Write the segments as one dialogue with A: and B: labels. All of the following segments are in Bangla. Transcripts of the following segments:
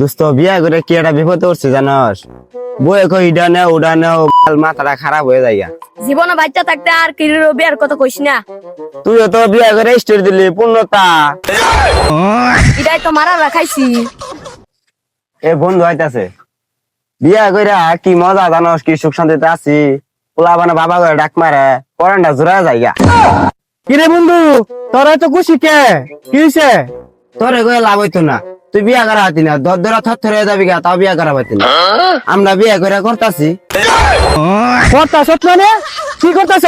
A: দোস্ত বিয়া করে কি একটা বিপদে উঠছে জানস? বয়ে কই ইডা নেও উডা নেও মাথাটা খারাপ হয়ে যায়
B: জীবনে বাচ্চা থাকতে আর কিরির বিয়ার কথা কইস না।
A: তুইও তো বিয়া করে স্টোর দিলি পূর্ণতা।
B: এটাই তো মারা রাখাইছি।
A: এ বন্ধু হইতাছে বিয়া কইরা কি মজা জানস কি সুখ শান্তিতে আছি। পোলা মানে বাবা করে ডাক মারে পরানটা জোড়া যাইগা
C: কিরে বন্ধু তোরা তো খুশি কে? কি হয়েছে
A: তোরে কয়ে লাভ হইতো না। তুই বিয়া করা হতি না দর দরা থর থরে যাবি গা তাও বিয়া করা হইতি না। আমরা বিয়া করে করতাছি।
C: কথা সত্য মানে কি করতেছ?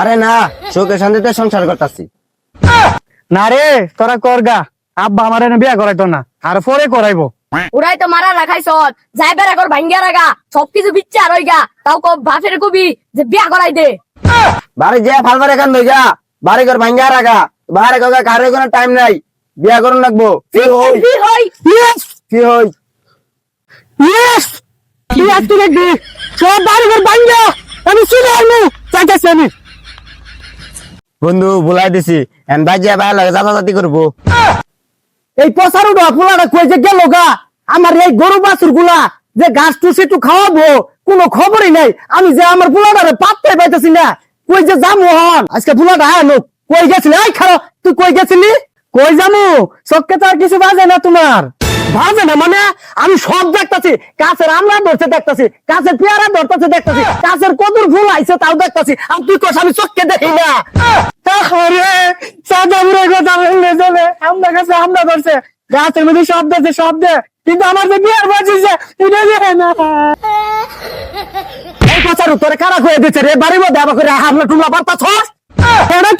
A: আরে না সুখে শান্তিতে সংসার করতাছি।
C: না রে তোরা করগা আব্বা আমার এনে বিয়া করাইতো না আর পরে করাইবো।
B: ওরাই তো মারা রাখাইছ যাই বেড়া কর ভাঙ্গিয়া রাগা সবকিছু বিচ্ছা রই গা। তাও কব বাপের কবি যে বিয়া করাই দে।
A: বাড়ি যে ফালবার এখান লই যা বাড়ি ঘর ভাঙ্গা রাখা বাহারে কাকা কারে কোনো টাইম নাই। বিয়া করুন লাগবো। কি হই?
B: কি হই?
C: ইয়েস
A: কি হই?
C: ইয়েস কি সব বাড়ি ঘর ভাঙ্গা আমি শুনে আনু চাইতেছি আমি।
A: বন্ধু ভুলাই দিছি। এন বাজিয়া ভাই লাগে দাদা দাদি করব।
C: এই পচারু ফুলাটা কই যে গেল গা? আমার এই গরু বাছুরগুলা যে ঘাস টুসি টু খাওয়াবো কোনো খবরই নাই। আমি যে আমার ফুলাটারে পাত্তাই পাইতেছি না কই যে যামু হন? আজকে ফুলাটা হ্যাঁ লোক। কই গেছিলি? খারো তুই কই গেছিলি? কই যামু চক্কে তো আর কিছু বাজে না তোমার। বাজে না মানে আমি সব দেখতাছি, কাছের আমরা ধরতে দেখতাছি, কাছের পেয়ারা ধরতেছে দেখতাছি, কাছের কদুর ফুল আইছে তাও দেখতাছি, আর তুই কস আমি চোখকে দেখি না। আরে সাদা বুড়ে কথা বললে চলে আমরা কাছে আমরা ধরছে। গাছের মধ্যে সব শব্দ আছে শব্দ কিন্তু আমার যে বিয়ার বাজিছে এটা দেখে না। এই কথার উত্তরে কারা হয়ে দিচ্ছে রে, বাড়ির মধ্যে আবার করে হামলা টুমলা বার্তা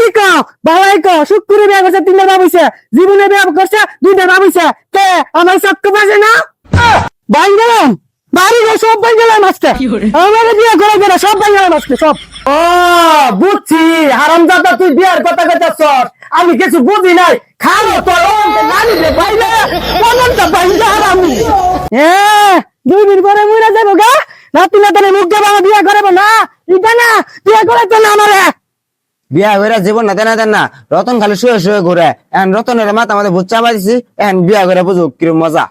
C: কি কও বাবাই কও শুক্রে বিয়া করছে তিনটা বাবুছে জীবনে বিয়া করছে দুইটা বাবুছে কে? আমার সবকে বাজে না? বাইন গেলাম বাড়ি ঘর সব বাইন গেলাম আজকে। আমার বিয়া করে সব বাইন গেলাম আজকে সব। ও বুঝছি। হারাম দাদা তুই বিয়ার কথা কথা সর আমি কিছু বুঝি নাই। খালো তোর নানি রে হারামি। এ দুই দিন পরে মরে যাব গা। রাতি না তাহলে মুখ দেবো বিয়া করব না। এটা না বিয়া করে তো না আমারে।
A: বিয়া করে জীবন না দেনা দেন না রতন খালি শুয়ে শুয়ে ঘুরে। এখন রতনের মাথা মাথা ভুচ্চা পাইছি এখন বিয়া করে বুঝুক কিরম মজা।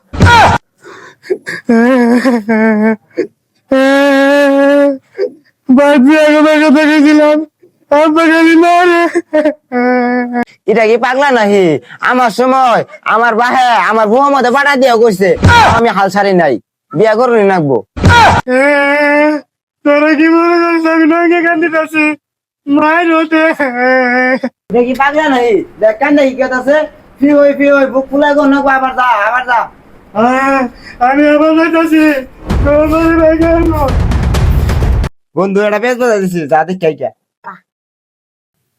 C: করে
A: এটা কি পাগলা নাহি? আমার সময় আমার বাহে আমার বউ মধ্যে পাঠা দিয়া করছে আমি হাল ছাড়ি নাই বিয়া নাকবো।
C: তোরা কি মনে করিস আমি মায়ের
A: এটা কি পাগলা নাহি? দেখ কান দেখি কেত আছে? ফি হই ফি হই বুক ফুলাই গো আবার যা আবার যা।
C: আমি আবার যাইতেছি।
A: বন্ধু এটা বেশ বাজা দিছি যা দেখ কে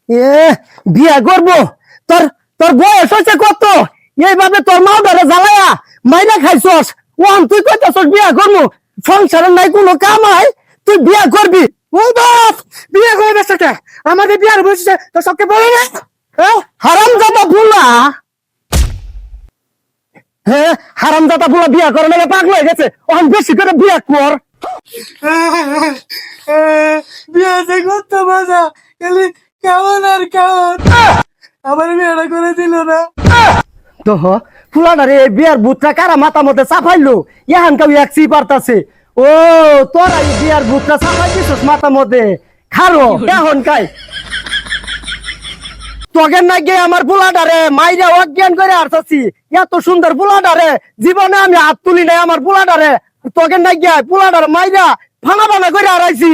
C: এ বিয়া করব? তোর তোর বয়স হচ্ছে কত? এইভাবে তোর মা ধরে জ্বালায়া মাইনা খাইছস? ওয়ান তুই কইতাছস বিয়া করব? সংসারের নাই কোনো কাম কামাই তুই বিয়া করবি। ও বাপ বিয়া করে বেসতে আমাদের বিয়ার বসে তো সবকে বলে না হারাম জাতা ভুলা হ্যাঁ হারাম জাতা বুলা বিয়া করে না পাগল হয়ে গেছে। ওখান বেশি করে বিয়া কর। বিয়া যে কত মজা খালি কেমন আর কেমন? আমার বিয়েটা করে দিল না। তো ফুলাটা রে বিয়ার বুটটা কারা মাথা মধ্যে চাপাইলো? ইয়াহান কাউ এক সি পারতাছে ও তোরা বিয়ার বুটটা চাপাই দিছিস মাথা মধ্যে। খারো এখন কাই তখন না গিয়ে আমার পোলাডারে মাইরা অজ্ঞান করে আসছি এত সুন্দর জীবনে আমি হাত তুলি নাই আমার না গিয়ে মাইরা ফানা ফানা করে আড়াইছি